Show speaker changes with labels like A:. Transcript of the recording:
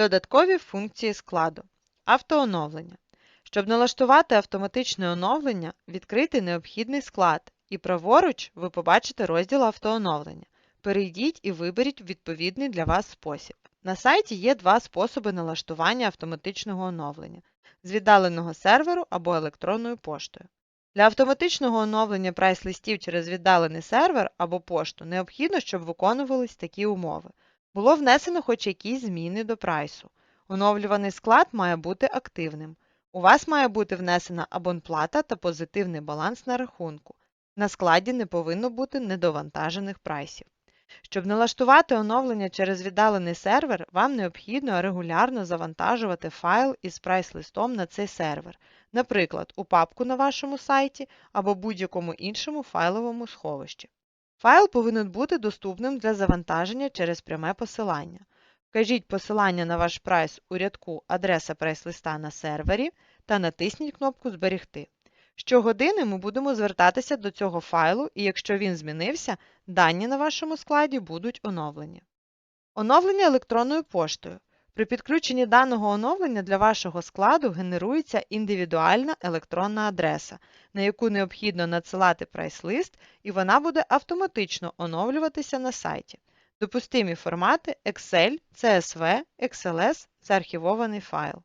A: Додаткові функції складу. Автооновлення. Щоб налаштувати автоматичне оновлення, відкрийте необхідний склад і праворуч ви побачите розділ автооновлення. Перейдіть і виберіть відповідний для вас спосіб. На сайті є два способи налаштування автоматичного оновлення з віддаленого серверу або електронною поштою. Для автоматичного оновлення прайс-листів через віддалений сервер або пошту необхідно, щоб виконувались такі умови. Було внесено хоч якісь зміни до прайсу. Оновлюваний склад має бути активним. У вас має бути внесена абонплата та позитивний баланс на рахунку. На складі не повинно бути недовантажених прайсів. Щоб налаштувати оновлення через віддалений сервер, вам необхідно регулярно завантажувати файл із прайс-листом на цей сервер, наприклад, у папку на вашому сайті або будь-якому іншому файловому сховищі. Файл повинен бути доступним для завантаження через пряме посилання. Вкажіть посилання на ваш прайс у рядку Адреса прайс-листа на сервері та натисніть кнопку Зберегти. Щогодини ми будемо звертатися до цього файлу, і якщо він змінився, дані на вашому складі будуть оновлені. Оновлення електронною поштою. При підключенні даного оновлення для вашого складу генерується індивідуальна електронна адреса, на яку необхідно надсилати прайс-лист, і вона буде автоматично оновлюватися на сайті. Допустимі формати Excel, CSV, XLS, заархівований файл.